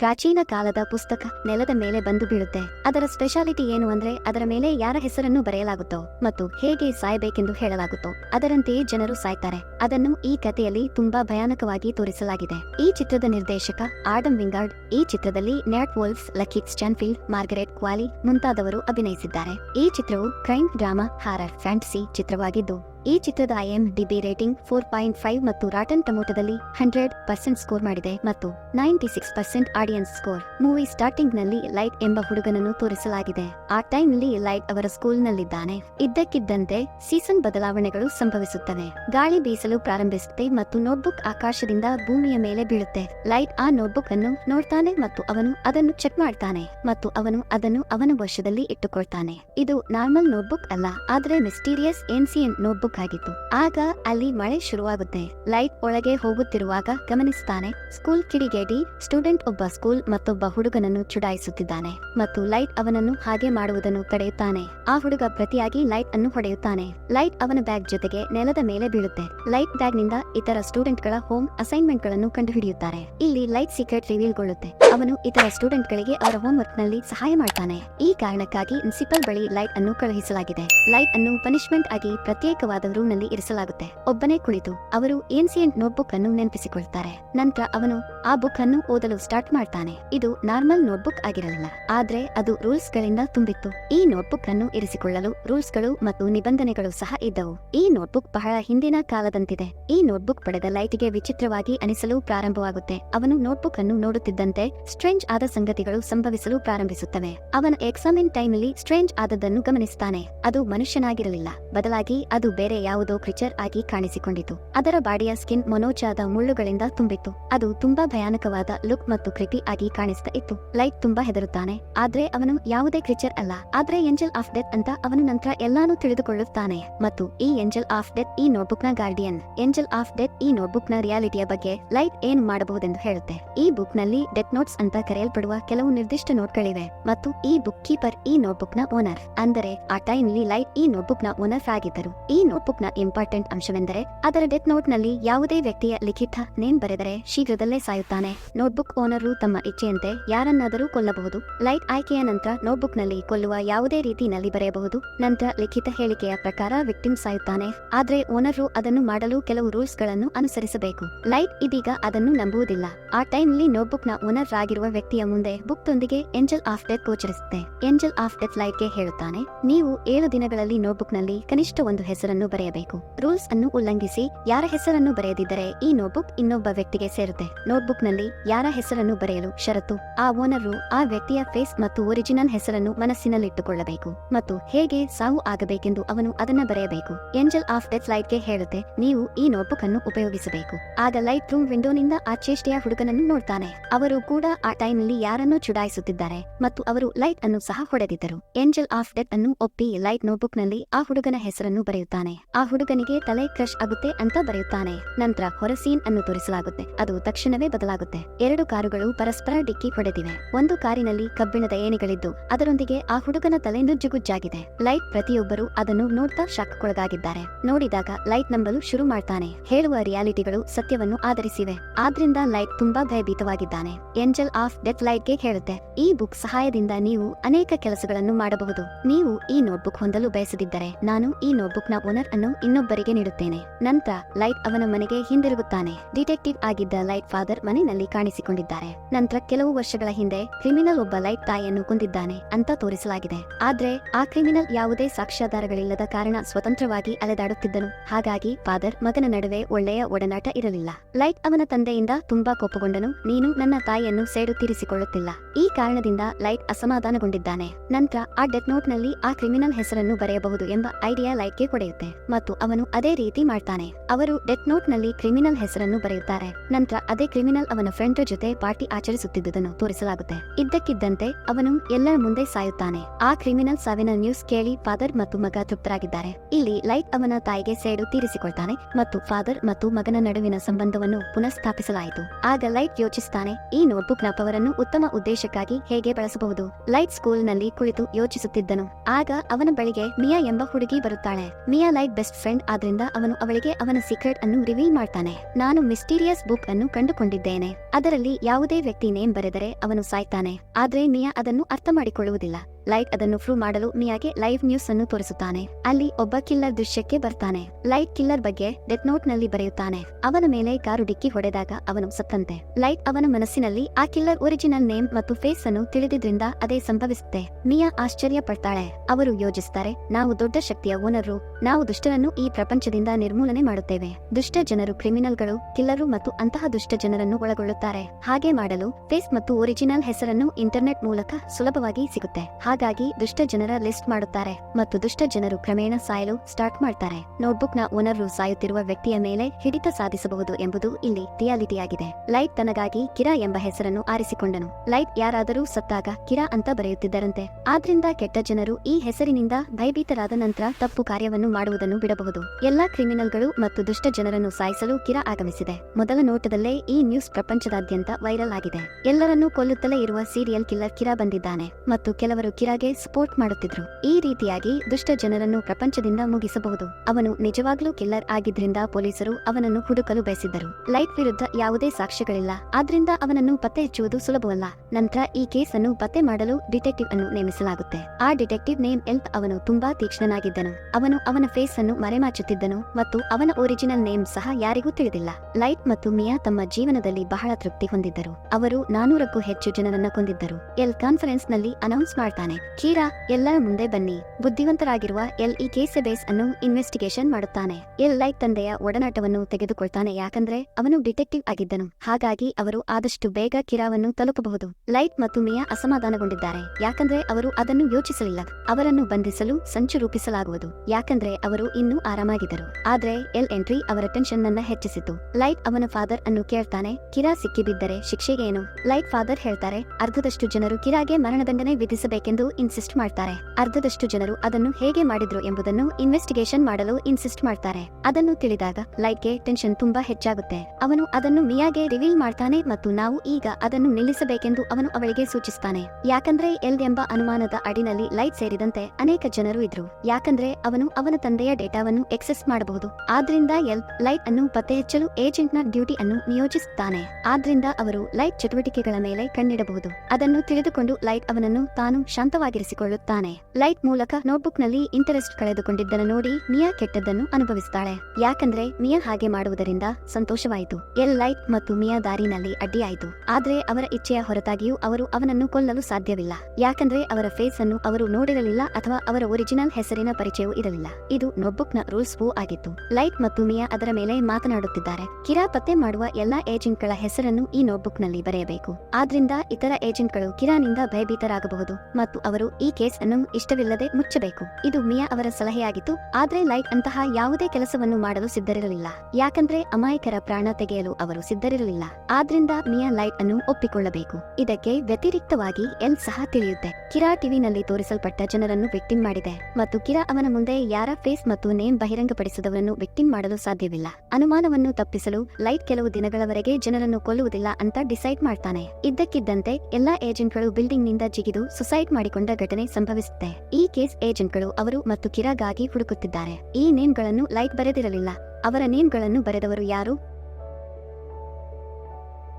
ಪ್ರಾಚೀನ ಕಾಲದ ಪುಸ್ತಕ ನೆಲದ ಮೇಲೆ ಬಂದು ಬೀಳುತ್ತೆ. ಅದರ ಸ್ಪೆಷಾಲಿಟಿ ಏನು ಅಂದ್ರೆ ಅದರ ಮೇಲೆ ಯಾರ ಹೆಸರನ್ನು ಬರೆಯಲಾಗುತ್ತೋ ಮತ್ತು ಹೇಗೆ ಸಾಯಬೇಕೆಂದು ಹೇಳಲಾಗುತ್ತೋ ಅದರಂತೆಯೇ ಜನರು ಸಾಯ್ತಾರೆ. ಅದನ್ನು ಈ ಕಥೆಯಲ್ಲಿ ತುಂಬಾ ಭಯಾನಕವಾಗಿ ತೋರಿಸಲಾಗಿದೆ. ಈ ಚಿತ್ರದ ನಿರ್ದೇಶಕ ಆಡಮ್ ವಿಂಗಾರ್ಡ್, ಈ ಚಿತ್ರದಲ್ಲಿ ನ್ಯಾಟ್ ವೋಲ್ಫ್ಸ್ ಲಖಿತ್ ಸ್ಟ್ಯಾನ್ಫೀಲ್ಡ್ ಮಾರ್ಗರೆಟ್ ಕ್ವಾಲಿ ಮುಂತಾದವರು ಅಭಿನಯಿಸಿದ್ದಾರೆ. ಈ ಚಿತ್ರವು ಕ್ರೈಮ್ ಡ್ರಾಮಾ, ಹಾರರ್, ಫ್ಯಾಂಟಸಿ ಚಿತ್ರವಾಗಿದ್ದು ಈ ಚಿತ್ರದ IM DB rating four point five ಮತ್ತು ರಾಟನ್ ಟೊಮೊಟೊದಲ್ಲಿ ಹಂಡ್ರೆಡ್ ಪರ್ಸೆಂಟ್ ಸ್ಕೋರ್ ಮಾಡಿದೆ ಮತ್ತು ninety six percent audience score movie ಸ್ಟಾರ್ಟಿಂಗ್ನಲ್ಲಿ Light ಎಂಬ ಹುಡುಗನನ್ನು ತೋರಿಸಲಾಗಿದೆ. ಆ ಟೈಮ್ನಲ್ಲಿ ಲೈಟ್ ಅವರ ಸ್ಕೂಲ್ ನಲ್ಲಿದ್ದಾನೆ ಇದ್ದಕ್ಕಿದ್ದಂತೆ ಸೀಸನ್ ಬದಲಾವಣೆಗಳು ಸಂಭವಿಸುತ್ತವೆ. ಗಾಳಿ ಬೀಸಲು ಪ್ರಾರಂಭಿಸುತ್ತೆ ಮತ್ತು ನೋಟ್ಬುಕ್ ಆಕಾಶದಿಂದ ಭೂಮಿಯ ಮೇಲೆ ಬೀಳುತ್ತೆ. ಲೈಟ್ ಆ ನೋಟ್ಬುಕ್ ಅನ್ನು ನೋಡ್ತಾನೆ ಮತ್ತು ಅವನು ಅದನ್ನು ಚೆಕ್ ಮಾಡ್ತಾನೆ ಮತ್ತು ಅವನು ಅದನ್ನು ಅವನ ವಶದಲ್ಲಿ ಇಟ್ಟುಕೊಳ್ತಾನೆ. ಇದು ನಾರ್ಮಲ್ ನೋಟ್ಬುಕ್ ಅಲ್ಲ, ಆದರೆ ಮಿಸ್ಟೀರಿಯಸ್ ಏನ್ಸಿಯನ್ ನೋಟ್ಬುಕ್ ಆಗಿತ್ತು ಆಗ ಅಲ್ಲಿ ಮಳೆ ಶುರುವಾಗುತ್ತೆ. ಲೈಟ್ ಒಳಗೆ ಹೋಗುತ್ತಿರುವಾಗ ಗಮನಿಸುತ್ತಾನೆ ಸ್ಕೂಲ್ ಕಿಡಿಗೇಡಿ, ಸ್ಟೂಡೆಂಟ್ ಒಬ್ಬ ಸ್ಕೂಲ್ ಮತ್ತೊಬ್ಬ ಹುಡುಗನನ್ನು ಚುಡಾಯಿಸುತ್ತಿದ್ದಾನೆ ಮತ್ತು ಲೈಟ್ ಅವನನ್ನು ಹಾಗೆ ಮಾಡುವುದನ್ನು ತಡೆಯುತ್ತಾನೆ. ಆ ಹುಡುಗ ಪ್ರತಿಯಾಗಿ ಲೈಟ್ ಅನ್ನು ಹೊಡೆಯುತ್ತಾನೆ. ಲೈಟ್ ಅವನ ಬ್ಯಾಗ್ ಜೊತೆಗೆ ನೆಲದ ಮೇಲೆ ಬೀಳುತ್ತೆ. ಲೈಟ್ ಬ್ಯಾಗ್ನಿಂದ ಇತರ ಸ್ಟೂಡೆಂಟ್ಗಳ ಹೋಮ್ ಅಸೈನ್ಮೆಂಟ್ಗಳನ್ನು ಕಂಡುಹಿಡಿಯುತ್ತಾರೆ. ಇಲ್ಲಿ ಲೈಟ್ ಸೀಕ್ರೆಟ್ ರಿವೀಲ್ಗೊಳ್ಳುತ್ತೆ ಅವನು ಇತರ ಸ್ಟೂಡೆಂಟ್ ಗಳಿಗೆ ಅವರ ಹೋಮ್ ವರ್ಕ್ನಲ್ಲಿ ಸಹಾಯ ಮಾಡ್ತಾನೆ. ಈ ಕಾರಣಕ್ಕಾಗಿ ಪ್ರಿನ್ಸಿಪಲ್ ಬಳಿ ಲೈಟ್ ಅನ್ನು ಕಳುಹಿಸಲಾಗಿದೆ. ಲೈಟ್ ಅನ್ನು ಪನಿಷ್ಮೆಂಟ್ ಆಗಿ ಪ್ರತ್ಯೇಕವಾದ ರೂಮ್ನಲ್ಲಿ ಇರಿಸಲಾಗುತ್ತೆ. ಒಬ್ಬನೇ ಕುಳಿತು, ಅವರು ಏನ್ಸಿಯಂಟ್ ನೋಟ್ಬುಕ್ ಅನ್ನು ನೆನಪಿಸಿಕೊಳ್ತಾರೆ. ನಂತರ ಅವನು ಆ ಬುಕ್ ಅನ್ನು ಓದಲು ಸ್ಟಾರ್ಟ್ ಮಾಡ್ತಾನೆ. ಇದು ನಾರ್ಮಲ್ ನೋಟ್ಬುಕ್ ಆಗಿರಲಿಲ್ಲ. ಆದ್ರೆ ಅದು ರೂಲ್ಸ್ ಗಳಿಂದ ತುಂಬಿತ್ತು. ಈ ನೋಟ್ಬುಕ್ ಅನ್ನು ಇರಿಸಿಕೊಳ್ಳಲು ರೂಲ್ಸ್ಗಳು ಮತ್ತು ನಿಬಂಧನೆಗಳು ಸಹ ಇದ್ದವು. ಈ ನೋಟ್ಬುಕ್ ಬಹಳ ಹಿಂದಿನ ಕಾಲದಂತಿದೆ. ಈ ನೋಟ್ಬುಕ್ ಪಡೆದ ಲೈಟ್ಗೆ ವಿಚಿತ್ರವಾಗಿ ಅನಿಸಲು ಪ್ರಾರಂಭವಾಗುತ್ತೆ. ಅವನು ನೋಟ್ಬುಕ್ ಅನ್ನು ನೋಡುತ್ತಿದ್ದಂತೆ ಸ್ಟ್ರೇಂಜ್ ಆದ ಸಂಗತಿಗಳು ಸಂಭವಿಸಲು ಪ್ರಾರಂಭಿಸುತ್ತವೆ. ಅವನ ಎಕ್ಸಾಮಿನ್ ಟೈಮ್ ಅಲ್ಲಿ ಸ್ಟ್ರೇಂಜ್ ಆದದ್ದನ್ನು ಗಮನಿಸುತ್ತಾನೆ ಅದು ಮನುಷ್ಯನಾಗಿರಲಿಲ್ಲ. ಬದಲಾಗಿ ಅದು ಬೇರೆ ಯಾವುದೋ ಕ್ರಿಚರ್ ಆಗಿ ಕಾಣಿಸಿಕೊಂಡಿತು. ಅದರ ಬಾಡಿಯ ಸ್ಕಿನ್ ಮೊನೋಚಾದ ಮುಳ್ಳುಗಳಿಂದ ತುಂಬಿತ್ತು. ಅದು ತುಂಬಾ ಭಯಾನಕವಾದ ಲುಕ್ ಮತ್ತು ಕ್ರಿಪಿ ಆಗಿ ಕಾಣಿಸ್ತಾ ಇತ್ತು. ಲೈಟ್ ತುಂಬಾ ಹೆದರುತ್ತಾನೆ. ಆದ್ರೆ ಅವನು ಯಾವುದೇ ಕ್ರಿಚರ್ ಅಲ್ಲ. ಆದ್ರೆ ಏಂಜಲ್ ಆಫ್ ಡೆತ್ ಅಂತ ಅವನು ನಂತರ ಎಲ್ಲಾನು ತಿಳಿದುಕೊಳ್ಳುತ್ತಾನೆ. ಮತ್ತು ಈ ಏಂಜಲ್ ಆಫ್ ಡೆತ್ ಈ ನೋಟ್ಬುಕ್ನ ಗಾರ್ಡಿಯನ್ ಏಂಜಲ್ ಆಫ್ ಡೆತ್ ಈ ನೋಟ್ಬುಕ್ನ ರಿಯಾಲಿಟಿಯ ಬಗ್ಗೆ ಲೈಟ್ ಏನು ಮಾಡಬಹುದೆಂದು ಹೇಳುತ್ತೆ. ಈ ಬುಕ್ನಲ್ಲಿ ಡೆತ್ ನೋಟ್ಸ್ ಅಂತ ಕರೆಯಲ್ಪಡುವ ಕೆಲವು ನಿರ್ದಿಷ್ಟ ನೋಟ್ಗಳಿವೆ. ಮತ್ತು ಈ ಬುಕ್ ಕೀಪರ್ ಈ ನೋಟ್ಬುಕ್ನ ಓನರ್ ಅಂದರೆ ಆ ಟೈಮ್ ಲೈಟ್ ಈ ನೋಟ್ಬುಕ್ನ ಓನರ್ ಆಗಿದ್ದರು. ಈ ನೋಟ್ಬುಕ್ ನ ಇಂಪಾರ್ಟೆಂಟ್ ಅಂಶವೆಂದರೆ, ಅದರ ಡೆತ್ ನೋಟ್ನಲ್ಲಿ ಯಾವುದೇ ವ್ಯಕ್ತಿಯ ಲಿಖಿತ ನೇಮ್ ಬರೆದರೆ ಶೀಘ್ರದಲ್ಲೇ ಸಾಯುತ್ತಾನೆ. ನೋಟ್ಬುಕ್ ಓನರು ತಮ್ಮ ಇಚ್ಛೆಯಂತೆ ಯಾರನ್ನಾದರೂ ಕೊಲ್ಲಬಹುದು. ಲೈಟ್ ಆಯ್ಕೆಯ ನಂತರ ನೋಟ್ಬುಕ್ನಲ್ಲಿ ಕೊಲ್ಲುವ ಯಾವುದೇ ರೀತಿಯಲ್ಲಿ ಬರೆಯಬಹುದು. ನಂತರ ಲಿಖಿತ ಹೇಳಿಕೆಯ ಪ್ರಕಾರ ವಿಕ್ಟಿಮ್ ಸಾಯುತ್ತಾನೆ. ಆದರೆ ಓನರು ಅದನ್ನು ಮಾಡಲು ಕೆಲವು ರೂಲ್ಸ್ಗಳನ್ನು ಅನುಸರಿಸಬೇಕು. ಲೈಟ್ ಇದೀಗ ಅದನ್ನು ನಂಬುವುದಿಲ್ಲ. ಆ ಟೈಮ್ನಲ್ಲಿ ನೋಟ್ಬುಕ್ನ ಓನರ್ ಆಗಿರುವ ವ್ಯಕ್ತಿಯ ಮುಂದೆ ಬುಕ್ ತೊಂದಿಗೆ ಏಂಜಲ್ ಆಫ್ ಡೆತ್ ಗೋಚರಿಸುತ್ತೆ. ಏಂಜಲ್ ಆಫ್ ಡೆತ್ ಲೈಟ್ಗೆ ಹೇಳುತ್ತಾನೆ, ನೀವು ಏಳು ದಿನಗಳಲ್ಲಿ ನೋಟ್ಬುಕ್ನಲ್ಲಿ ಕನಿಷ್ಠ ಒಂದು ಹೆಸರನ್ನು ಬರೆಯಬೇಕು. ರೂಲ್ಸ್ ಅನ್ನು ಉಲ್ಲಂಘಿಸಿ ಯಾರ ಹೆಸರನ್ನು ಬರೆಯದಿದ್ದರೆ ಈ ನೋಟ್ಬುಕ್ ಇನ್ನೊಬ್ಬ ವ್ಯಕ್ತಿಗೆ ಸೇರುತ್ತೆ. ನೋಟ್ಬುಕ್ನಲ್ಲಿ ಯಾರ ಹೆಸರನ್ನು ಬರೆಯಲು ಷರತ್ತು, ಆ ಓನರು ಆ ವ್ಯಕ್ತಿಯ ಫೇಸ್ ಮತ್ತು ಒರಿಜಿನಲ್ ಹೆಸರನ್ನು ಮನಸ್ಸಿನಲ್ಲಿಟ್ಟುಕೊಳ್ಳಬೇಕು ಮತ್ತು ಹೇಗೆ ಸಾವು ಆಗಬೇಕೆಂದು ಅವನು ಅದನ್ನ ಬರೆಯಬೇಕು. ಏಂಜಲ್ ಆಫ್ ಡೆತ್ ಲೈಟ್ಗೆ ಹೇಳುತ್ತೆ, ನೀವು ಈ ನೋಟ್ಬುಕ್ ಅನ್ನು ಉಪಯೋಗಿಸಬೇಕು. ಆಗ ಲೈಟ್ ರೂಮ್ ವಿಂಡೋನಿಂದ ಆ ಚೇಷ್ಟೆಯ ಹುಡುಗನನ್ನು ನೋಡ್ತಾನೆ. ಅವರು ಕೂಡ ಆ ಟೈಮ್ನಲ್ಲಿ ಯಾರನ್ನು ಚುಡಾಯಿಸುತ್ತಿದ್ದಾರೆ ಮತ್ತು ಅವರು ಲೈಟ್ ಅನ್ನು ಸಹ ಹೊಡೆದಿದ್ದರು. ಏಂಜಲ್ ಆಫ್ ಡೆತ್ ಅನ್ನು ಒಪ್ಪಿ ಲೈಟ್ ನೋಟ್ಬುಕ್ನಲ್ಲಿ ಆ ಹುಡುಗನ ಹೆಸರನ್ನು ಬರೆಯುತ್ತಾನೆ. ಆ ಹುಡುಗನಿಗೆ ತಲೆ ಕ್ರಶ್ ಆಗುತ್ತೆ ಅಂತ ಬರೆಯುತ್ತಾನೆ. ನಂತರ ಹೊರ ಸೀನ್ ಅನ್ನು ತೋರಿಸಲಾಗುತ್ತೆ. ಅದು ತಕ್ಷಣವೇ ಬದಲಾಗುತ್ತೆ. ಎರಡು ಕಾರುಗಳು ಪರಸ್ಪರ ಡಿಕ್ಕಿ ಹೊಡೆದಿವೆ. ಒಂದು ಕಾರಿನಲ್ಲಿ ಕಬ್ಬಿಣದ ಏಣಿಗಳಿದ್ದು, ಅದರೊಂದಿಗೆ ಆ ಹುಡುಗನ ತಲೆ ನುಜ್ಜುಗುಜ್ಜಾಗಿದೆ. ಲೈಟ್ ಪ್ರತಿಯೊಬ್ಬರು ಅದನ್ನು ನೋಡ್ತಾ ಶಾಕ್ಕೊಳಗಾಗಿದ್ದಾರೆ. ನೋಡಿದಾಗ ಲೈಟ್ ನಂಬಲು ಶುರು ಮಾಡ್ತಾನೆ. ಹೇಳುವ ರಿಯಾಲಿಟಿಗಳು ಸತ್ಯವನ್ನು ಆಧರಿಸಿವೆ. ಆದ್ರಿಂದ ಲೈಟ್ ತುಂಬಾ ಭಯಭೀತವಾಗಿದ್ದಾನೆ. ಏಂಜಲ್ ಆಫ್ ಡೆತ್ ಲೈಟ್ಗೆ ಹೇಳುತ್ತೆ, ಈ ಬುಕ್ ಸಹಾಯದಿಂದ ನೀವು ಅನೇಕ ಕೆಲಸಗಳನ್ನು ಮಾಡಬಹುದು. ನೀವು ಈ ನೋಟ್ಬುಕ್ ಹೊಂದಲು ಬಯಸದಿದ್ದರೆ ನಾನು ಈ ನೋಟ್ಬುಕ್ನ ಅನ್ನು ಇನ್ನೊಬ್ಬರಿಗೆ ನೀಡುತ್ತೇನೆ. ನಂತರ ಲೈಟ್ ಅವನ ಮನೆಗೆ ಹಿಂದಿರುಗುತ್ತಾನೆ. ಡಿಟೆಕ್ಟಿವ್ ಆಗಿದ್ದ ಲೈಟ್ ಫಾದರ್ ಮನೆಯಲ್ಲಿ ಕಾಣಿಸಿಕೊಂಡಿದ್ದಾರೆ. ನಂತರ ಕೆಲವು ವರ್ಷಗಳ ಹಿಂದೆ ಕ್ರಿಮಿನಲ್ ಒಬ್ಬ ಲೈಟ್ ತಾಯಿಯನ್ನು ಕೊಂದಿದ್ದಾನೆ ಅಂತ ತೋರಿಸಲಾಗಿದೆ. ಆದ್ರೆ ಆ ಕ್ರಿಮಿನಲ್ ಯಾವುದೇ ಸಾಕ್ಷ್ಯಾಧಾರಗಳಿಲ್ಲದ ಕಾರಣ ಸ್ವತಂತ್ರವಾಗಿ ಅಲೆದಾಡುತ್ತಿದ್ದನು. ಹಾಗಾಗಿ ಫಾದರ್ ಮಗನ ನಡುವೆ ಒಳ್ಳೆಯ ಒಡನಾಟ ಇರಲಿಲ್ಲ. ಲೈಟ್ ಅವನ ತಂದೆಯಿಂದ ತುಂಬಾ ಕೋಪಗೊಂಡನು. ನೀನು ನನ್ನ ತಾಯಿಯನ್ನು ಸೇಡು ತೀರಿಸಿಕೊಳ್ಳುತ್ತಿಲ್ಲ. ಈ ಕಾರಣದಿಂದ ಲೈಟ್ ಅಸಮಾಧಾನಗೊಂಡಿದ್ದಾನೆ. ನಂತರ ಆ ಡೆತ್ ನೋಟ್ನಲ್ಲಿ ಆ ಕ್ರಿಮಿನಲ್ ಹೆಸರನ್ನು ಬರೆಯಬಹುದು ಎಂಬ ಐಡಿಯಾ ಲೈಟ್ಗೆ ಹೊಡೆಯುತ್ತೆ ಮತ್ತು ಅವನು ಅದೇ ರೀತಿ ಮಾಡ್ತಾನೆ. ಅವರು ಡೆತ್ ನೋಟ್ನಲ್ಲಿ ಕ್ರಿಮಿನಲ್ ಹೆಸರನ್ನು ಬರೆಯುತ್ತಾರೆ. ನಂತರ ಅದೇ ಕ್ರಿಮಿನಲ್ ಅವನ ಫ್ರೆಂಡ್ ಜೊತೆ ಪಾರ್ಟಿ ಆಚರಿಸುತ್ತಿದ್ದುದನ್ನು ತೋರಿಸಲಾಗುತ್ತೆ. ಇದ್ದಕ್ಕಿದ್ದಂತೆ ಅವನು ಎಲ್ಲರ ಮುಂದೆ ಸಾಯುತ್ತಾನೆ. ಆ ಕ್ರಿಮಿನಲ್ ಸಾವಿನ ನ್ಯೂಸ್ ಕೇಳಿ ಫಾದರ್ ಮತ್ತು ಮಗ ತೃಪ್ತರಾಗಿದ್ದಾರೆ. ಇಲ್ಲಿ ಲೈಟ್ ಅವನ ತಾಯಿಗೆ ಸೇಡು ತೀರಿಸಿಕೊಳ್ತಾನೆ ಮತ್ತು ಫಾದರ್ ಮತ್ತು ಮಗನ ನಡುವಿನ ಸಂಬಂಧವನ್ನು ಪುನಃಸ್ಥಾಪಿಸಲಾಯಿತು. ಆಗ ಲೈಟ್ ಯೋಚಿಸುತ್ತಾನೆ ಈ ನೋಟ್ಬುಕ್ನ ಪವರನ್ನು ಉತ್ತಮ ಉದ್ದೇಶಕ್ಕಾಗಿ ಹೇಗೆ ಬಳಸಬಹುದು? ಲೈಟ್ ಸ್ಕೂಲ್ನಲ್ಲಿ ಕುಳಿತು ಯೋಚಿಸುತ್ತಿದ್ದನು. ಆಗ ಅವನ ಬಳಿಗೆ ಮಿಯಾ ಎಂಬ ಹುಡುಗಿ ಬರುತ್ತಾಳೆ. ಮಿಯಾ ಲೈಟ್ ಬೆಸ್ಟ್ ಫ್ರೆಂಡ್ ಆದ್ರಿಂದ ಅವನು ಅವಳಿಗೆ ಅವನ ಸೀಕ್ರೆಟ್ ಅನ್ನು ರಿವೀಲ್ ಮಾಡ್ತಾನೆ. ನಾನು ಮಿಸ್ಟೀರಿಯಸ್ ಬುಕ್ ಅನ್ನು ಕಂಡುಕೊಂಡಿದ್ದೇನೆ. ಅದರಲ್ಲಿ ಯಾವುದೇ ವ್ಯಕ್ತಿ ನೇಮ್ ಬರೆದರೆ ಅವನು ಸಾಯ್ತಾನೆ. ಆದ್ರೆ ಮಿಯಾ ಅದನ್ನು ಅರ್ಥ ಮಾಡಿಕೊಳ್ಳುವುದಿಲ್ಲ ಲೈಟ್ ಅದನ್ನು ಪ್ರೂವ್ ಮಾಡಲು ಮಿಯಾಗೆ ಲೈವ್ ನ್ಯೂಸ್ ಅನ್ನು ತೋರಿಸುತ್ತಾನೆ. ಅಲ್ಲಿ ಒಬ್ಬ ಕಿಲ್ಲರ್ ದೃಶ್ಯಕ್ಕೆ ಬರ್ತಾನೆ. ಲೈಟ್ ಕಿಲ್ಲರ್ ಬಗ್ಗೆ ಡೆತ್ ನೋಟ್ನಲ್ಲಿ ಬರೆಯುತ್ತಾನೆ. ಅವನ ಮೇಲೆ ಕಾರು ಡಿಕ್ಕಿ ಹೊಡೆದಾಗ ಅವನು ಸತ್ತಂತೆ. ಲೈಟ್ ಅವನ ಮನಸ್ಸಿನಲ್ಲಿ ಆ ಕಿಲ್ಲರ್ ಒರಿಜಿನಲ್ ನೇಮ್ ಮತ್ತು ಫೇಸ್ ಅನ್ನು ತಿಳಿದಿದ್ರಿಂದ ಅದೇ ಸಂಭವಿಸುತ್ತೆ. ಮಿಯಾ ಆಶ್ಚರ್ಯ ಪಡ್ತಾಳೆ ಅವರು ಯೋಜಿಸುತ್ತಾರೆ ನಾವು ದೊಡ್ಡ ಶಕ್ತಿಯ ಓನರು ನಾವು ದುಷ್ಟರನ್ನು ಈ ಪ್ರಪಂಚದಿಂದ ನಿರ್ಮೂಲನೆ ಮಾಡುತ್ತೇವೆ. ದುಷ್ಟ ಜನರು ಕ್ರಿಮಿನಲ್ಗಳು, ಕಿಲ್ಲರು ಮತ್ತು ಅಂತಹ ದುಷ್ಟ ಜನರನ್ನು ಒಳಗೊಳ್ಳುತ್ತಾರೆ. ಹಾಗೆ ಮಾಡಲು ಫೇಸ್ ಮತ್ತು ಒರಿಜಿನಲ್ ಹೆಸರನ್ನು ಇಂಟರ್ನೆಟ್ ಮೂಲಕ ಸುಲಭವಾಗಿ ಸಿಗುತ್ತೆ. ಹಾಗಾಗಿ ದುಷ್ಟ ಜನರ ಲಿಸ್ಟ್ ಮಾಡುತ್ತಾರೆ ಮತ್ತು ದುಷ್ಟ ಜನರು ಕ್ರಮೇಣ ಸಾಯಲು ಸ್ಟಾರ್ಟ್ ಮಾಡ್ತಾರೆ. ನೋಟ್ಬುಕ್ನ ಓನರ್ರು ಸಾಯುತ್ತಿರುವ ವ್ಯಕ್ತಿಯ ಮೇಲೆ ಹಿಡಿತ ಸಾಧಿಸಬಹುದು ಎಂಬುದು ಇಲ್ಲಿ ರಿಯಾಲಿಟಿಯಾಗಿದೆ. ಲೈಟ್ ತನಗಾಗಿ ಕಿರಾ ಎಂಬ ಹೆಸರನ್ನು ಆರಿಸಿಕೊಂಡನು. ಲೈಟ್ ಯಾರಾದರೂ ಸತ್ತಾಗ ಕಿರಾ ಅಂತ ಬರೆಯುತ್ತಿದ್ದರಂತೆ. ಆದ್ರಿಂದ ಕೆಟ್ಟ ಜನರು ಈ ಹೆಸರಿನಿಂದ ಭಯಭೀತರಾದ ನಂತರ ತಪ್ಪು ಕಾರ್ಯವನ್ನು ಮಾಡುವುದನ್ನು ಬಿಡಬಹುದು. ಎಲ್ಲಾ ಕ್ರಿಮಿನಲ್ಗಳು ಮತ್ತು ದುಷ್ಟ ಜನರನ್ನು ಸಾಯಿಸಲು ಕಿರಾ ಆಗಮಿಸಿದೆ. ಮೊದಲ ನೋಟದಲ್ಲೇ ಈ ನ್ಯೂಸ್ ಪ್ರಪಂಚದಾದ್ಯಂತ ವೈರಲ್ ಆಗಿದೆ. ಎಲ್ಲರನ್ನೂ ಕೊಲ್ಲುತ್ತಲೇ ಇರುವ ಸೀರಿಯಲ್ ಕಿಲ್ಲರ್ ಕಿರಾ ಬಂದಿದ್ದಾನೆ. ಮತ್ತು ಕೆಲವರು ಕಿರಾಗೆ ಸಪೋರ್ಟ್ ಮಾಡುತ್ತಿದ್ರು. ಈ ರೀತಿಯಾಗಿ ದುಷ್ಟ ಜನರನ್ನು ಪ್ರಪಂಚದಿಂದ ಮುಗಿಸಬಹುದು. ಅವನು ನಿಜವಾಗ್ಲೂ ಕಿಲ್ಲರ್ ಆಗಿದ್ರಿಂದ ಪೊಲೀಸರು ಅವನನ್ನು ಹುಡುಕಲು ಬಯಸಿದ್ದರು. ಲೈಟ್ ವಿರುದ್ಧ ಯಾವುದೇ ಸಾಕ್ಷ್ಯಗಳಿಲ್ಲ. ಆದ್ರಿಂದ ಅವನನ್ನು ಪತ್ತೆ ಹಚ್ಚುವುದು ಸುಲಭವಲ್ಲ. ನಂತರ ಈ ಕೇಸ್ ಅನ್ನು ಪತ್ತೆ ಮಾಡಲು ಡಿಟೆಕ್ಟಿವ್ ಅನ್ನು ನೇಮಿಸಲಾಗುತ್ತೆ. ಆ ಡಿಟೆಕ್ಟಿವ್ ನೇಮ್ ಎಲ್ಪ್ ಅವನು ತುಂಬಾ ತೀಕ್ಷ್ಣನಾಗಿದ್ದನು. ಅವನು ಅವನ ಫೇಸ್ ಅನ್ನು ಮರೆಮಾಚುತ್ತಿದ್ದನು ಮತ್ತು ಅವನ ಒರಿಜಿನಲ್ ನೇಮ್ ಸಹ ಯಾರಿಗೂ ತಿಳಿದಿಲ್ಲ. ಲೈಟ್ ಮತ್ತು ಮಿಯಾ ತಮ್ಮ ಜೀವನದಲ್ಲಿ ಬಹಳ ತೃಪ್ತಿ ಹೊಂದಿದ್ದರು. ಅವರು ನಾನೂರಕ್ಕೂ ಹೆಚ್ಚು ಜನರನ್ನ ಕೊಂದಿದ್ದರು. ಎಲ್ ಕಾನ್ಫರೆನ್ಸ್ನಲ್ಲಿ ಅನೌನ್ಸ್ ಮಾಡ್ತಾನೆ. ಕೀರಾ, ಎಲ್ಲರ ಮುಂದೆ ಬನ್ನಿ. ಬುದ್ಧಿವಂತರಾಗಿರುವ ಎಲ್ ಇ ಕೇಸ್ ಬೇಸ್ ಅನ್ನು ಇನ್ವೆಸ್ಟಿಗೇಷನ್ ಮಾಡುತ್ತಾನೆ. ಎಲ್ ಲೈಟ್ ತಂದೆಯ ಒಡನಾಟವನ್ನು ತೆಗೆದುಕೊಳ್ತಾನೆ. ಯಾಕಂದ್ರೆ ಅವನು ಡಿಟೆಕ್ಟಿವ್ ಆಗಿದ್ದನು. ಹಾಗಾಗಿ ಅವರು ಆದಷ್ಟು ಬೇಗ ಕಿರಾವನ್ನು ತಲುಪಬಹುದು. ಲೈಟ್ ಮತ್ತು ಮಿಯಾ ಅಸಮಾಧಾನಗೊಂಡಿದ್ದಾರೆ. ಯಾಕಂದ್ರೆ ಅವರು ಅದನ್ನು ಯೋಚಿಸಲಿಲ್ಲ. ಅವರನ್ನು ಬಂಧಿಸಲು ಸಂಚು ರೂಪಿಸಲಾಗುವುದು. ಯಾಕಂದ್ರೆ ಅವರು ಇನ್ನೂ ಆರಾಮಾಗಿದ್ದರು. ಆದ್ರೆ ಎಲ್ ಎಂಟ್ರಿ ಅವರ ಟೆನ್ಷನ್ ಅನ್ನ ಹೆಚ್ಚಿಸಿತು. ಲೈಟ್ ಅವನ ಫಾದರ್ ಅನ್ನು ಕೇಳ್ತಾನೆ, ಕಿರಾ ಸಿಕ್ಕಿಬಿದ್ದರೆ ಶಿಕ್ಷೆ ಏನು ಲೈಟ್ ಫಾದರ್ ಹೇಳ್ತಾರೆ, ಅರ್ಧದಷ್ಟು ಜನರು ಕಿರಾಗೆ ಮರಣದಂಡನೆ ವಿಧಿಸಬೇಕೆಂದು ಇನ್ಸಿಸ್ಟ್ ಮಾಡ್ತಾರೆ. ಅರ್ಧದಷ್ಟು ಜನರು ಅದನ್ನು ಹೇಗೆ ಮಾಡಿದ್ರು ಎಂಬುದನ್ನು ಇನ್ವೆಸ್ಟಿಗೇಷನ್ ಮಾಡಲು ಇನ್ಸಿಸ್ಟ್ ಮಾಡ್ತಾರೆ. ಅದನ್ನು ತಿಳಿದಾಗ ಲೈಟ್ಗೆ ಟೆನ್ಷನ್ ತುಂಬಾ ಹೆಚ್ಚಾಗುತ್ತೆ. ಅವನು ಅದನ್ನು ಮಿಯಾಗೆ ರಿವೀಲ್ ಮಾಡ್ತಾನೆ ಮತ್ತು ನಾವು ಈಗ ಅದನ್ನು ನಿಲ್ಲಿಸಬೇಕೆಂದು ಅವನು ಅವಳಿಗೆ ಸೂಚಿಸ್ತಾನೆ. ಯಾಕಂದ್ರೆ ಎಲ್ ಎಂಬ ಅನುಮಾನದ ಅಡಿನಲ್ಲಿ ಲೈಟ್ ಸೇರಿದಂತೆ ಅನೇಕ ಜನರು ಇದ್ರು. ಯಾಕಂದ್ರೆ ಅವನು ಅವನ ತಂದೆಯ ಡೇಟಾವನ್ನು ಎಕ್ಸೆಸ್ ಮಾಡಬಹುದು. ಆದ್ರಿಂದ ಎಲ್ ಲೈಟ್ ಅನ್ನು ಪತ್ತೆ ಹಚ್ಚಲು ಏಜೆಂಟ್ನ ಡ್ಯೂಟಿ ಅನ್ನು ನಿಯೋಜಿಸುತ್ತಾನೆ ಆದ್ರಿಂದ ಅವರು ಲೈಟ್ ಚಟುವಟಿಕೆಗಳ ಮೇಲೆ ಕಣ್ಣಿಡಬಹುದು. ಅದನ್ನು ತಿಳಿದುಕೊಂಡು ಲೈಟ್ ಅವನನ್ನು ತಾನು ಶಾಂತವಾಗಿರಿಸಿಕೊಳ್ಳುತ್ತಾನೆ. ಲೈಟ್ ಮೂಲಕ ನೋಟ್ಬುಕ್ನಲ್ಲಿ ಇಂಟರೆಸ್ಟ್ ಕಳೆದುಕೊಂಡಿದ್ದನ್ನು ನೋಡಿ ಮಿಯಾ ಕೆಟ್ಟದ್ದನ್ನು ಅನುಭವಿಸುತ್ತಾಳೆ ಯಾಕಂದ್ರೆ ಮಿಯಾ ಹಾಗೆ ಮಾಡುವುದರಿಂದ ಸಂತೋಷವಾಯಿತು. ಎಲ್ ಲೈಟ್ ಮತ್ತು ಮಿಯಾ ದಾರಿನಲ್ಲಿ ಅಡ್ಡಿಯಾಯಿತು. ಆದ್ರೆ ಅವರ ಇಚ್ಛೆಯ ಹೊರತಾಗಿಯೂ ಅವರು ಅವನನ್ನು ಕೊಲ್ಲಲು ಸಾಧ್ಯವಿಲ್ಲ. ಯಾಕಂದ್ರೆ ಅವರ ಫೇಸ್ ಅನ್ನು ಅವರು ನೋಡಿರಲಿಲ್ಲ ಅಥವಾ ಅವರ ಒರಿಜಿನಲ್ ಹೆಸರಿನ ಪರಿಚಯವೂ ಇರಲಿಲ್ಲ. ಇದು ನೋಟ್ಬುಕ್ನ ರೂಲ್ಸ್ ವೂ ಆಗಿತ್ತು. ಲೈಟ್ ಮತ್ತು ಮಿಯಾ ಅದರ ಮೇಲೆ ಮಾತನಾಡುತ್ತಿದ್ದಾರೆ. ಕಿರಾ ಪತ್ತೆ ಮಾಡುವ ಎಲ್ಲಾ ಏಜೆಂಟ್ಗಳ ಹೆಸರನ್ನು ಈ ನೋಟ್ಬುಕ್ನಲ್ಲಿ ಬರೆಯಬೇಕು. ಆದ್ರಿಂದ ಇತರ ಏಜೆಂಟ್ಗಳು ಕಿರಾನಿಂದ ಭಯಭೀತರಾಗಬಹುದು ಮತ್ತು ಅವರು ಈ ಕೇಸ್ ಅನ್ನು ಇಷ್ಟವಿಲ್ಲದೆ ಮುಚ್ಚಬೇಕು. ಇದು ಮಿಯಾ ಅವರ ಸಲಹೆಯಾಗಿತ್ತು, ಆದ್ರೆ ಲೈಟ್ ಅಂತಹ ಯಾವುದೇ ಕೆಲಸವನ್ನು ಮಾಡಲು ಸಿದ್ಧರಿರಲಿಲ್ಲ. ಯಾಕಂದ್ರೆ ಅಮಾಯಕರ ಪ್ರಾಣ ತೆಗೆಯಲು ಅವರು ಸಿದ್ಧರಿರಲಿಲ್ಲ. ಆದ್ರಿಂದ ಮಿಯಾ ಲೈಟ್ ಅನ್ನು ಒಪ್ಪಿಕೊಳ್ಳಬೇಕು. ಇದಕ್ಕೆ ವ್ಯತಿರಿಕ್ತವಾಗಿ ಎಲ್ ಸಹ ತಿಳಿಯುತ್ತೆ. ಕಿರಾ ಟಿವಿನಲ್ಲಿ ತೋರಿಸಲ್ಪಟ್ಟ ಜನರನ್ನು ವಿಕ್ಟಿಮ್ ಮಾಡಿದೆ, ಮತ್ತು ಕಿರಾ ಅವನ ಮುಂದೆ ಯಾರ ಫೇಸ್ ಮತ್ತು ನೇಮ್ ಬಹಿರಂಗಪಡಿಸಿದವರನ್ನು ವಿಕ್ಟಿಮ್ ಮಾಡಲು ಸಾಧ್ಯವಿಲ್ಲ. ಅನುಮಾನವನ್ನು ತಪ್ಪಿಸಲು ಲೈಟ್ ಕೆಲವು ದಿನಗಳವರೆಗೆ ಜನರನ್ನು ಕೊಲ್ಲುವುದಿಲ್ಲ ಅಂತ ಡಿಸೈಡ್ ಮಾಡ್ತಾನೆ. ಇದ್ದಕ್ಕಿದ್ದಂತೆ ಎಲ್ಲಾ ಏಜೆಂಟ್ಗಳು ಬಿಲ್ಡಿಂಗ್ನಿಂದ ಜಿಗಿದು ಸುಸೈಡ್ ಮಾಡಿಕೊಂಡ ಘಟನೆ ಸಂಭವಿಸುತ್ತೆ. ಈ ಕೇಸ್ ಏಜೆಂಟ್ಗಳು ಅವರು ಮತ್ತು ಕಿರಾಗಾಗಿ ಹುಡುಕುತ್ತಿದ್ದಾರೆ. ಈ ನೇಮ್ಗಳನ್ನು ಲೈಟ್ ಬರೆದಿರಲಿಲ್ಲ. ಅವರ ನೇಮ್ಗಳನ್ನು ಬರೆದವರು ಯಾರು?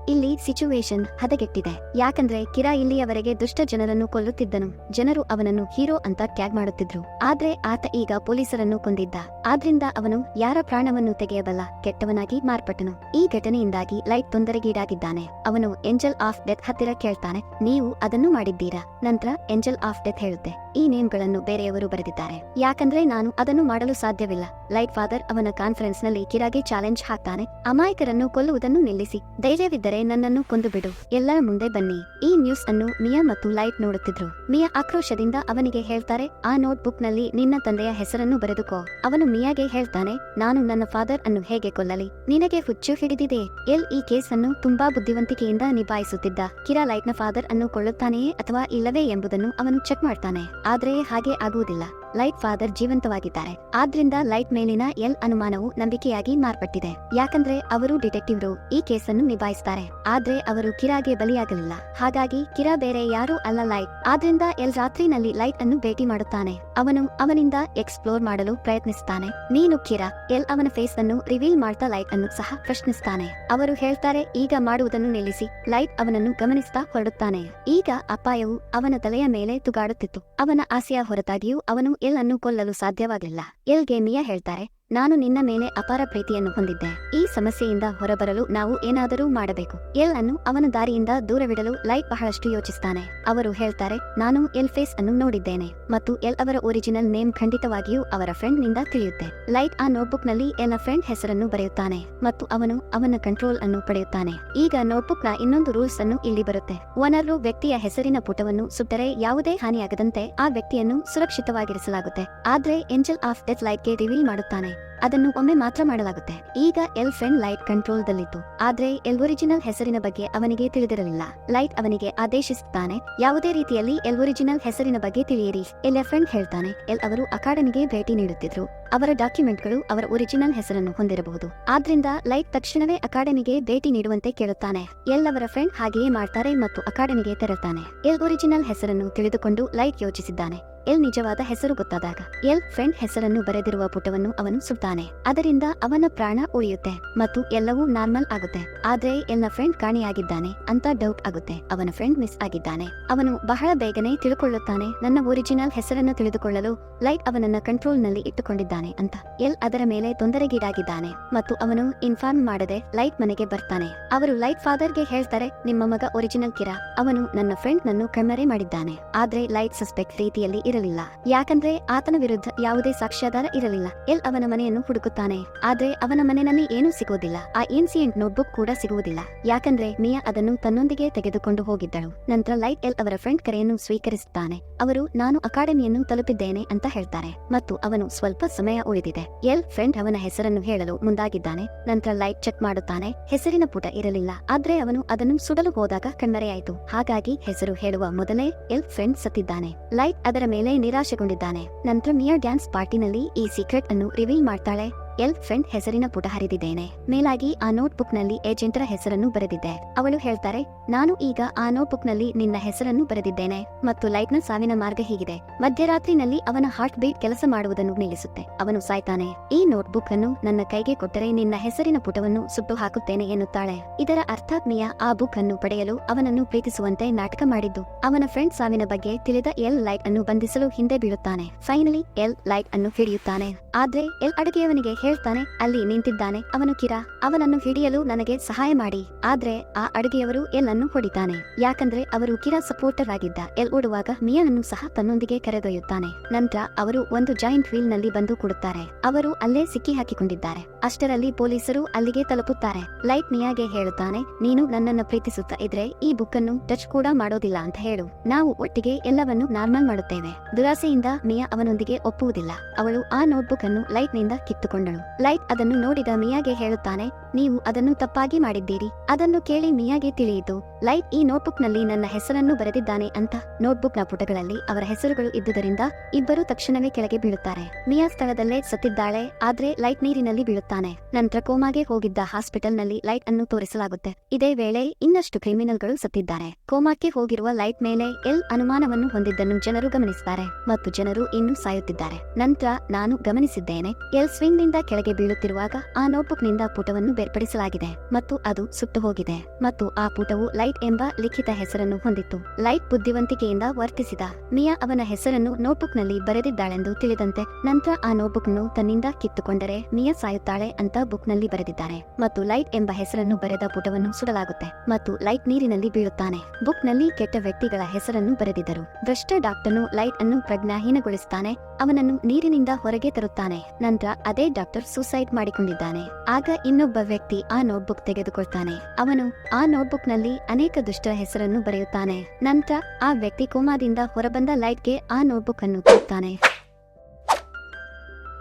ಇಲ್ಲಿ ಸಿಚುವೇಶನ್ ಹದಗೆಟ್ಟಿದೆ. ಯಾಕಂದ್ರೆ ಕಿರಾ ಇಲ್ಲಿಯವರೆಗೆ ದುಷ್ಟ ಜನರನ್ನು ಕೊಲ್ಲುತ್ತಿದ್ದನು. ಜನರು ಅವನನ್ನು ಹೀರೋ ಅಂತ ಟ್ಯಾಗ್ ಮಾಡುತ್ತಿದ್ರು. ಆದ್ರೆ ಆತ ಈಗ ಪೊಲೀಸರನ್ನು ಕೊಂದಿದ್ದ. ಆದ್ರಿಂದ ಅವನು ಯಾರ ಪ್ರಾಣವನ್ನು ತೆಗೆಯಬಲ್ಲ, ಕೆಟ್ಟವನಾಗಿ ಮಾರ್ಪಟ್ಟನು. ಈ ಘಟನೆಯಿಂದಾಗಿ ಲೈಟ್ ತೊಂದರೆಗೀಡಾಗಿದ್ದಾನೆ. ಅವನು ಎಂಜಲ್ ಆಫ್ ಡೆತ್ ಹತ್ತಿರ ಕೇಳ್ತಾನೆ. ನೀವು ಅದನ್ನು ಮಾಡಿದ್ದೀರಾ? ನಂತರ ಎಂಜಲ್ ಆಫ್ ಡೆತ್ ಹೇಳುತ್ತೆ. ಈ ನೇಮ್ಗಳನ್ನು ಬೇರೆಯವರು ಬರೆದಿದ್ದಾರೆ. ಯಾಕಂದ್ರೆ ನಾನು ಅದನ್ನು ಮಾಡಲು ಸಾಧ್ಯವಿಲ್ಲ. ಲೈಟ್ ಫಾದರ್ ಅವನ ಕಾನ್ಫರೆನ್ಸ್ನಲ್ಲಿ ಕಿರಾಗೆ ಚಾಲೆಂಜ್ ಹಾಕ್ತಾನೆ. ಅಮಾಯಕರನ್ನು ಕೊಲ್ಲುವುದನ್ನು ನಿಲ್ಲಿಸಿ. ಧೈರ್ಯವಿದ್ದರೆ ನನ್ನನ್ನು ಕೊಂದು ಬಿಡು ಎಲ್ಲರ ಮುಂದೆ ಬನ್ನಿ. ಈ ನ್ಯೂಸ್ ಅನ್ನು ಮಿಯಾ ಮತ್ತು ಲೈಟ್ ನೋಡುತ್ತಿದ್ರು. ಮಿಯಾ ಆಕ್ರೋಶದಿಂದ ಅವನಿಗೆ ಹೇಳ್ತಾರೆ, ಆ ನೋಟ್ ಬುಕ್ನಲ್ಲಿ ನಿನ್ನ ತಂದೆಯ ಹೆಸರನ್ನು ಬರೆದುಕೋ. ಅವನು ಮಿಯಾಗೆ ಹೇಳ್ತಾನೆ, ನಾನು ನನ್ನ ಫಾದರ್ ಅನ್ನು ಹೇಗೆ ಕೊಲ್ಲಲಿ? ನಿನಗೆ ಹುಚ್ಚು ಹಿಡಿದಿದೆ. ಎಲ್ ಈ ಕೇಸ್ ಅನ್ನು ತುಂಬಾ ಬುದ್ಧಿವಂತಿಕೆಯಿಂದ ನಿಭಾಯಿಸುತ್ತಿದ್ದ. ಕಿರಾ ಲೈಟ್ನ ಫಾದರ್ ಅನ್ನು ಕೊಳ್ಳುತ್ತಾನೆಯೇ ಅಥವಾ ಇಲ್ಲವೇ ಎಂಬುದನ್ನು ಅವನು ಚೆಕ್ ಮಾಡ್ತಾನೆ. ಆದ್ರೆ ಹಾಗೆ ಆಗುವುದಿಲ್ಲ. ಲೈಟ್ ಫಾದರ್ ಜೀವಂತವಾಗಿದ್ದಾರೆ. ಆದ್ರಿಂದ ಲೈಟ್ ಮೇಲಿನ ಎಲ್ ಅನುಮಾನವು ನಂಬಿಕೆಯಾಗಿ ಮಾರ್ಪಟ್ಟಿದೆ. ಯಾಕಂದ್ರೆ ಅವರು ಡಿಟೆಕ್ಟಿವ್ರು, ಈ ಕೇಸನ್ನು ನಿಭಾಯಿಸ್ತಾರೆ. ಆದ್ರೆ ಅವರು ಕಿರಾಗೆ ಬಲಿಯಾಗಲಿಲ್ಲ. ಹಾಗಾಗಿ ಕಿರಾ ಬೇರೆ ಯಾರೂ ಅಲ್ಲ ಲೈಟ್. ಆದ್ರಿಂದ ಎಲ್ ರಾತ್ರಿನಲ್ಲಿ ಲೈಟ್ ಅನ್ನು ಭೇಟಿ ಮಾಡುತ್ತಾನೆ. ಅವನು ಅವನಿಂದ ಎಕ್ಸ್ಪ್ಲೋರ್ ಮಾಡಲು ಪ್ರಯತ್ನಿಸುತ್ತಾನೆ ನೀನು ಕಿರಾ. ಎಲ್ ಅವನ ಫೇಸ್ ಅನ್ನು ರಿವೀಲ್ ಮಾಡ್ತಾ ಲೈಟ್ ಅನ್ನು ಸಹ ಪ್ರಶ್ನಿಸುತ್ತಾನೆ ಅವರು ಹೇಳ್ತಾರೆ, ಈಗ ಮಾಡುವುದನ್ನು ನಿಲ್ಲಿಸಿ. ಲೈಟ್ ಅವನನ್ನು ಗಮನಿಸ್ತಾ ಹೊರಡುತ್ತಾನೆ. ಈಗ ಅಪಾಯವು ಅವನ ತಲೆಯ ಮೇಲೆ ತುಗಾಡುತ್ತಿತ್ತು. ಅವನ ಆಸೆಯ ಹೊರತಾಗಿಯೂ ಅವನು ಎಲ್ ಅನ್ನು ಕೊಲ್ಲಲು ಸಾಧ್ಯವಾಗಲಿಲ್ಲ. ಎಲ್ಗೆ ಮಿಯಾ ಹೇಳ್ತಾರೆ, ನಾನು ನಿನ್ನ ಮೇಲೆ ಅಪಾರ ಪ್ರೀತಿಯನ್ನು ಹೊಂದಿದ್ದೆ. ಈ ಸಮಸ್ಯೆಯಿಂದ ಹೊರಬರಲು ನಾವು ಏನಾದರೂ ಮಾಡಬೇಕು. ಎಲ್ ಅನ್ನು ಅವನ ದಾರಿಯಿಂದ ದೂರವಿಡಲು ಲೈಟ್ ಬಹಳಷ್ಟು ಯೋಚಿಸ್ತಾನೆ. ಅವರು ಹೇಳ್ತಾರೆ, ನಾನು ಎಲ್ ಫೇಸ್ ಅನ್ನು ನೋಡಿದ್ದೇನೆ ಮತ್ತು ಎಲ್ ಅವರ ಒರಿಜಿನಲ್ ನೇಮ್ ಖಂಡಿತವಾಗಿಯೂ ಅವರ ಫ್ರೆಂಡ್ನಿಂದ ತಿಳಿಯುತ್ತೆ. ಲೈಟ್ ಆ ನೋಟ್ಬುಕ್ನಲ್ಲಿ ಎಲ್ನ ಫ್ರೆಂಡ್ ಹೆಸರನ್ನು ಬರೆಯುತ್ತಾನೆ ಮತ್ತು ಅವನು ಅವನ ಕಂಟ್ರೋಲ್ ಅನ್ನು ಪಡೆಯುತ್ತಾನೆ. ಈಗ ನೋಟ್ಬುಕ್ನ ಇನ್ನೊಂದು ರೂಲ್ಸ್ ಅನ್ನು ಇಲ್ಲಿ ಬರುತ್ತೆ. ಓನರ್ರು ವ್ಯಕ್ತಿಯ ಹೆಸರಿನ ಪುಟವನ್ನು ಸುಟ್ಟರೆ ಯಾವುದೇ ಹಾನಿಯಾಗದಂತೆ ಆ ವ್ಯಕ್ತಿಯನ್ನು ಸುರಕ್ಷಿತವಾಗಿರಿಸಲಾಗುತ್ತೆ. ಆದ್ರೆ ಏಂಜಲ್ ಆಫ್ ಡೆತ್ ಲೈಟ್ಗೆ ರಿವೀಲ್ ಮಾಡುತ್ತಾನೆ. ಅದನ್ನು ಒಮ್ಮೆ ಮಾತ್ರ ಮಾಡಲಾಗುತ್ತೆ. ಈಗ ಎಲ್ ಫ್ರೆಂಡ್ ಲೈಟ್ ಕಂಟ್ರೋಲ್ ದಲ್ಲಿತ್ತು ಆದ್ರೆ ಎಲ್ ಒರಿಜಿನಲ್ ಹೆಸರಿನ ಬಗ್ಗೆ ಅವನಿಗೆ ತಿಳಿದಿರಲಿಲ್ಲ. ಲೈಟ್ ಅವನಿಗೆ ಆದೇಶಿಸುತ್ತಾನೆ. ಯಾವುದೇ ರೀತಿಯಲ್ಲಿ ಎಲ್ ಒರಿಜಿನಲ್ ಹೆಸರಿನ ಬಗ್ಗೆ ತಿಳಿಯಿರಿ. ಎಲ್ ಫ್ರೆಂಡ್ ಹೇಳ್ತಾನೆ. ಎಲ್ ಅವರು ಅಕಾಡೆಮಿಗೆ ಭೇಟಿ ನೀಡುತ್ತಿದ್ರು. ಅವರ ಡಾಕ್ಯುಮೆಂಟ್ಗಳು ಅವರ ಒರಿಜಿನಲ್ ಹೆಸರನ್ನು ಹೊಂದಿರಬಹುದು. ಆದ್ರಿಂದ ಲೈಟ್ ತಕ್ಷಣವೇ ಅಕಾಡೆಮಿಗೆ ಭೇಟಿ ನೀಡುವಂತೆ ಕೇಳುತ್ತಾನೆ. ಎಲ್ ಅವರ ಫ್ರೆಂಡ್ ಹಾಗೆಯೇ ಮಾಡ್ತಾರೆ ಮತ್ತು ಅಕಾಡೆಮಿಗೆ ತೆರಳುತ್ತಾನೆ ಎಲ್ ಒರಿಜಿನಲ್ ಹೆಸರನ್ನು ತಿಳಿದುಕೊಂಡು ಲೈಟ್ ಯೋಚಿಸಿದ್ದಾನೆ. ಎಲ್ ನಿಜವಾದ ಹೆಸರು ಗೊತ್ತಾದಾಗ, ಎಲ್ ಫ್ರೆಂಡ್ ಹೆಸರನ್ನು ಬರೆದಿರುವ ಪುಟವನ್ನು ಅವನು ಸುಡ್ತಾನೆ. ಅದರಿಂದ ಅವನ ಪ್ರಾಣ ಉಳಿಯುತ್ತೆ ಮತ್ತು ಎಲ್ಲವೂ ನಾರ್ಮಲ್ ಆಗುತ್ತೆ. ಆದ್ರೆ ಎಲ್ನ ಫ್ರೆಂಡ್ ಕಾಣೆಯಾಗಿದ್ದಾನೆ ಅಂತ ಡೌಟ್ ಆಗುತ್ತೆ. ಅವನ ಫ್ರೆಂಡ್ ಮಿಸ್ ಆಗಿದ್ದಾನೆ. ಅವನು ಬಹಳ ಬೇಗನೆ ತಿಳ್ಕೊಳ್ಳುತ್ತಾನೆ, ನನ್ನ ಒರಿಜಿನಲ್ ಹೆಸರನ್ನು ತಿಳಿದುಕೊಳ್ಳಲು ಲೈಟ್ ಅವನನ್ನ ಕಂಟ್ರೋಲ್ನಲ್ಲಿ ಇಟ್ಟುಕೊಂಡಿದ್ದಾನೆ ಅಂತ. ಎಲ್ ಅದರ ಮೇಲೆ ತೊಂದರೆಗೀಡಾಗಿದ್ದಾನೆ ಮತ್ತು ಅವನು ಇನ್ಫಾರ್ಮ್ ಮಾಡದೆ ಲೈಟ್ ಮನೆಗೆ ಬರ್ತಾನೆ. ಅವರು ಲೈಟ್ ಫಾದರ್ಗೆ ಹೇಳ್ತಾರೆ, ನಿಮ್ಮ ಮಗ ಒರಿಜಿನಲ್ ಕಿರಾ. ಅವನು ನನ್ನ ಫ್ರೆಂಡ್ ನನ್ನು ಕಣ್ಮರೆ ಮಾಡಿದ್ದಾನೆ. ಆದ್ರೆ ಲೈಟ್ ಸಸ್ಪೆಕ್ಟ್ ರೀತಿಯಲ್ಲಿ ಇರಲಿಲ್ಲ. ಯಾಕಂದ್ರೆ ಆತನ ವಿರುದ್ಧ ಯಾವುದೇ ಸಾಕ್ಷ್ಯಾಧಾರ ಇರಲಿಲ್ಲ. ಎಲ್ ಅವನ ಮನೆಯನ್ನು ಹುಡುಕುತ್ತಾನೆ. ಆದ್ರೆ ಅವನ ಮನೆಯಲ್ಲಿ ಏನೂ ಸಿಗೋದಿಲ್ಲ ಆ ಇನ್ಸಿಡೆಂಟ್ ನೋಟ್ಬುಕ್ ಕೂಡ ಸಿಗುವುದಿಲ್ಲ. ಯಾಕಂದ್ರೆ ಮಿಯಾ ಅದನ್ನು ತನ್ನೊಂದಿಗೆ ತೆಗೆದುಕೊಂಡು ಹೋಗಿದ್ದಳು. ನಂತರ ಲೈಟ್ ಎಲ್ ಅವರ ಫ್ರೆಂಡ್ ಕರೆಯನ್ನು ಸ್ವೀಕರಿಸುತ್ತಾನೆ. ಅವರು, ನಾನು ಅಕಾಡೆಮಿಯನ್ನು ತಲುಪಿದ್ದೇನೆ ಅಂತ ಹೇಳ್ತಾರೆ. ಮತ್ತು ಅವನು ಸ್ವಲ್ಪ ಸಮಯ ಉಳಿದಿದೆ. ಎಲ್ ಫ್ರೆಂಡ್ ಅವನ ಹೆಸರನ್ನು ಹೇಳಲು ಮುಂದಾಗಿದ್ದಾನೆ. ನಂತರ ಲೈಟ್ ಚೆಕ್ ಮಾಡುತ್ತಾನೆ. ಹೆಸರಿನ ಪುಟ ಇರಲಿಲ್ಲ. ಆದ್ರೆ ಅವನು ಅದನ್ನು ಸುಡಲು ಹೋದಾಗ ಕಣ್ಮರೆಯಾಯಿತು. ಹಾಗಾಗಿ ಹೆಸರು ಹೇಳುವ ಮೊದಲೇ ಎಲ್ ಫ್ರೆಂಡ್ ಸತ್ತಿದ್ದಾನೆ. ಲೈಟ್ ಅದರ ಮೇಲೆ ನಿರಾಶೆಗೊಂಡಿದ್ದಾನೆ. ನಂತರ ಮಿಯಾ ಡ್ಯಾನ್ಸ್ ಪಾರ್ಟಿನಲ್ಲಿ ಈ ಸೀಕ್ರೆಟ್ ಅನ್ನು ರಿವೀಲ್ ಮಾಡ್ತಾಳೆ. ಎಲ್ ಫ್ರೆಂಡ್ ಹೆಸರಿನ ಪುಟ ಹರಿದಿದ್ದೇನೆ. ಮೇಲಾಗಿ ಆ ನೋಟ್ ಬುಕ್ನಲ್ಲಿ ಏಜೆಂಟರ ಹೆಸರನ್ನು ಬರೆದಿದ್ದೆ. ಅವಳು ಹೇಳ್ತಾರೆ, ನಾನು ಈಗ ಆ ನೋಟ್ ಬುಕ್ನಲ್ಲಿ ನಿನ್ನ ಹೆಸರನ್ನು ಬರೆದಿದ್ದೇನೆ ಮತ್ತು ಲೈಟ್ನ ಸಾವಿನ ಮಾರ್ಗ ಹೀಗಿದೆ. ಮಧ್ಯರಾತ್ರಿನಲ್ಲಿ ಅವನ ಹಾರ್ಟ್ ಬೀಟ್ ಕೆಲಸ ಮಾಡುವುದನ್ನು ನಿಲ್ಲಿಸುತ್ತೆ. ಅವನು ಸಾಯ್ತಾನೆ. ಈ ನೋಟ್ ಬುಕ್ ಅನ್ನು ನನ್ನ ಕೈಗೆ ಕೊಟ್ಟರೆ ನಿನ್ನ ಹೆಸರಿನ ಪುಟವನ್ನು ಸುಟ್ಟು ಹಾಕುತ್ತೇನೆ ಎನ್ನುತ್ತಾಳೆ. ಇದರ ಅರ್ಥಾತ್ಮೀಯ ಆ ಬುಕ್ ಅನ್ನು ಪಡೆಯಲು ಅವನನ್ನು ಪ್ರೀತಿಸುವಂತೆ ನಾಟಕ ಮಾಡಿದ್ದು. ಅವನ ಫ್ರೆಂಡ್ ಸಾವಿನ ಬಗ್ಗೆ ತಿಳಿದ ಎಲ್ ಲೈಟ್ ಅನ್ನು ಬಂಧಿಸಲು ಹಿಂದೆ ಬೀಳುತ್ತಾನೆ. ಫೈನಲಿ ಎಲ್ ಲೈಟ್ ಅನ್ನು ಹಿಡಿಯುತ್ತಾನೆ. ಆದ್ರೆ ಎಲ್ ಅಡುಗೆಯವನಿಗೆ ಹೇಳ್ತಾನೆ ಅಲ್ಲಿ ನಿಂತಿದ್ದಾನೆ. ಅವನು ಕಿರಾ, ಅವನನ್ನು ಹಿಡಿಯಲು ನನಗೆ ಸಹಾಯ ಮಾಡಿ. ಆದ್ರೆ ಆ ಅಡುಗೆಯವರು ಎಲ್ ಅನ್ನು ಹೊಡಿತಾನೆ. ಯಾಕಂದ್ರೆ ಅವರು ಕಿರಾ ಸಪೋರ್ಟರ್ ಆಗಿದ್ದ. ಎಲ್ ಓಡುವಾಗ ಮಿಯಾನನ್ನು ಸಹ ತನ್ನೊಂದಿಗೆ ಕರೆದೊಯ್ಯುತ್ತಾನೆ. ನಂತರ ಅವರು ಒಂದು ಜಾಯಿಂಟ್ ವೀಲ್ನಲ್ಲಿ ಬಂದು ಕೊಡುತ್ತಾರೆ. ಅವರು ಅಲ್ಲೇ ಸಿಕ್ಕಿ ಹಾಕಿಕೊಂಡಿದ್ದಾರೆ. ಅಷ್ಟರಲ್ಲಿ ಪೊಲೀಸರು ಅಲ್ಲಿಗೆ ತಲುಪುತ್ತಾರೆ. ಲೈಟ್ ಮಿಯಾಗೆ ಹೇಳುತ್ತಾನೆ, ನೀನು ನನ್ನನ್ನು ಪ್ರೀತಿಸುತ್ತಾ ಇದ್ರೆ ಈ ಬುಕ್ ಅನ್ನು ಟಚ್ ಕೂಡ ಮಾಡೋದಿಲ್ಲ ಅಂತ ಹೇಳು. ನಾವು ಒಟ್ಟಿಗೆ ಎಲ್ಲವನ್ನು ನಾರ್ಮಲ್ ಮಾಡುತ್ತೇವೆ. ದುರಾಸೆಯಿಂದ ಮಿಯಾ ಅವನೊಂದಿಗೆ ಒಪ್ಪುವುದಿಲ್ಲ. ಅವಳು ಆ ನೋಟ್ಬುಕ್ ಅನ್ನು ಲೈಟ್ನಿಂದ ಕಿತ್ತುಕೊಂಡಳು. ಲೈಟ್ ಅದನ್ನು ನೋಡಿದ ಮಿಯಾಗೆ ಹೇಳುತ್ತಾನೆ ನೀವು ಅದನ್ನು ತಪ್ಪಾಗಿ ಮಾಡಿದ್ದೀರಿ. ಅದನ್ನು ಕೇಳಿ ಮಿಯಾಗೆ ತಿಳಿಯಿತು. ಲೈಟ್ ಈ ನೋಟ್ಬುಕ್ನಲ್ಲಿ ನನ್ನ ಹೆಸರನ್ನು ಬರೆದಿದ್ದಾನೆ ಅಂತ ನೋಟ್ಬುಕ್ನ ಪುಟಗಳಲ್ಲಿ ಅವರ ಹೆಸರುಗಳು ಇದ್ದುದರಿಂದ ಇಬ್ಬರು ತಕ್ಷಣವೇ ಕೆಳಗೆ ಬೀಳುತ್ತಾರೆ. ಮಿಯಾ ಸ್ಥಳದಲ್ಲೇ ಸತ್ತಿದ್ದಾಳೆ, ಆದ್ರೆ ಲೈಟ್ ನೀರಿನಲ್ಲಿ ಬೀಳುತ್ತಾನೆ. ನಂತರ ಕೋಮಾಗೆ ಹೋಗಿದ್ದ ಹಾಸ್ಪಿಟಲ್ನಲ್ಲಿ ಲೈಟ್ ಅನ್ನು ತೋರಿಸಲಾಗುತ್ತೆ. ಇದೇ ವೇಳೆ ಇನ್ನಷ್ಟು ಕ್ರಿಮಿನಲ್ಗಳು ಸತ್ತಿದ್ದಾರೆ. ಕೋಮಾಕ್ಕೆ ಹೋಗಿರುವ ಲೈಟ್ ಮೇಲೆ ಎಲ್ ಅನುಮಾನವನ್ನು ಹೊಂದಿದ್ದನ್ನು ಜನರು ಗಮನಿಸುತ್ತಾರೆ ಮತ್ತು ಜನರು ಇನ್ನೂ ಸಾಯುತ್ತಿದ್ದಾರೆ. ನಂತರ ನಾನು ಗಮನಿಸಿದ್ದೇನೆ, ಎಲ್ ಸ್ವಿಂಗ್ನಿಂದ ಕೆಳಗೆ ಬೀಳುತ್ತಿರುವಾಗ ಆ ನೋಟ್ಬುಕ್ನಿಂದ ಪುಟವನ್ನು ಬೇರ್ಪಡಿಸಲಾಗಿದೆ ಮತ್ತು ಅದು ಸುಟ್ಟು ಹೋಗಿದೆ. ಮತ್ತು ಆ ಪುಟವು ಲೈಟ್ ಎಂಬ ಲಿಖಿತ ಹೆಸರನ್ನು ಹೊಂದಿತ್ತು. ಲೈಟ್ ಬುದ್ಧಿವಂತಿಕೆಯಿಂದ ವರ್ತಿಸಿದ ಮಿಯಾ ಅವನ ಹೆಸರನ್ನು ನೋಟ್ಬುಕ್ನಲ್ಲಿ ಬರೆದಿದ್ದಾಳೆಂದು ತಿಳಿದಂತೆ ನಂತರ ಆ ನೋಟ್ಬುಕ್ ಅನ್ನು ತನ್ನಿಂದ ಕಿತ್ತುಕೊಂಡರೆ ಮಿಯಾ ಸಾಯುತ್ತಾಳೆ ಅಂತ ಬುಕ್ನಲ್ಲಿ ಬರೆದಿದ್ದಾರೆ. ಮತ್ತು ಲೈಟ್ ಎಂಬ ಹೆಸರನ್ನು ಬರೆದ ಪುಟವನ್ನು ಸುಡಲಾಗುತ್ತೆ ಮತ್ತು ಲೈಟ್ ನೀರಿನಲ್ಲಿ ಬೀಳುತ್ತಾನೆ. ಬುಕ್ನಲ್ಲಿ ಕೆಟ್ಟ ವ್ಯಕ್ತಿಗಳ ಹೆಸರನ್ನು ಬರೆದಿದ್ದರು. ಭ್ರಷ್ಟ ಡಾಕ್ಟರ್ನು ಲೈಟ್ ಅನ್ನು ಪ್ರಜ್ಞಾಹೀನಗೊಳಿಸುತ್ತಾನೆ. ಅವನನ್ನು ನೀರಿನಿಂದ ಹೊರಗೆ ತರುತ್ತಾನೆ. ನಂತರ ಅದೇ ಡಾಕ್ಟರ್ ಸೂಸೈಡ್ ಮಾಡಿಕೊಂಡಿದ್ದಾನೆ. ಆಗ ಇನ್ನೊಬ್ಬ ವ್ಯಕ್ತಿ ಆ ನೋಟ್ಬುಕ್ ತೆಗೆದುಕೊಳ್ತಾನೆ. ಅವನು ಆ ನೋಟ್ಬುಕ್ನಲ್ಲಿ ಅನೇಕ ದುಷ್ಟ ಹೆಸರನ್ನು ಬರೆಯುತ್ತಾನೆ. ನಂತರ ಆ ವ್ಯಕ್ತಿ ಕೋಮಾದಿಂದ ಹೊರಬಂದ ಲೈಟ್ಗೆ ಆ ನೋಟ್ಬುಕ್ ಅನ್ನು ಕೊಡುತ್ತಾನೆ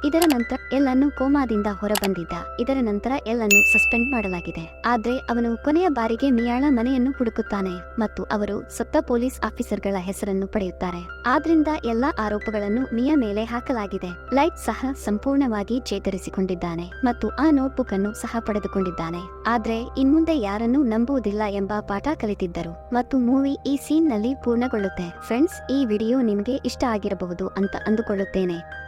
ಇದರ ನಂತರ ಎಲ್ಲನ್ನು ಕೋಮಾದಿಂದ ಹೊರಬಂದಿದ್ದ. ಇದರ ನಂತರ ಎಲ್ಲನ್ನು ಸಸ್ಪೆಂಡ್ ಮಾಡಲಾಗಿದೆ. ಆದ್ರೆ ಅವನು ಕೊನೆಯ ಬಾರಿಗೆ ಮಿಯಾಳ ಮನೆಯನ್ನು ಹುಡುಕುತ್ತಾನೆ ಮತ್ತು ಅವರು ಸತ್ತ ಪೊಲೀಸ್ ಆಫೀಸರ್ಗಳ ಹೆಸರನ್ನು ಪಡೆಯುತ್ತಾರೆ. ಆದ್ರಿಂದ ಎಲ್ಲಾ ಆರೋಪಗಳನ್ನು ಮಿಯಾ ಮೇಲೆ ಹಾಕಲಾಗಿದೆ. ಲೈಟ್ ಸಹ ಸಂಪೂರ್ಣವಾಗಿ ಚೇತರಿಸಿಕೊಂಡಿದ್ದಾನೆ ಮತ್ತು ಆ ನೋಟ್ಬುಕ್ ಅನ್ನು ಸಹ ಪಡೆದುಕೊಂಡಿದ್ದಾನೆ. ಆದ್ರೆ ಇನ್ಮುಂದೆ ಯಾರನ್ನು ನಂಬುವುದಿಲ್ಲ ಎಂಬ ಪಾಠ ಕಲಿತಿದ್ದರು ಮತ್ತು ಮೂವಿ ಈ ಸೀನ್ನಲ್ಲಿ ಪೂರ್ಣಗೊಳ್ಳುತ್ತೆ. ಫ್ರೆಂಡ್ಸ್, ಈ ವಿಡಿಯೋ ನಿಮಗೆ ಇಷ್ಟ ಆಗಿರಬಹುದು ಅಂತ ಅಂದುಕೊಳ್ಳುತ್ತೇನೆ.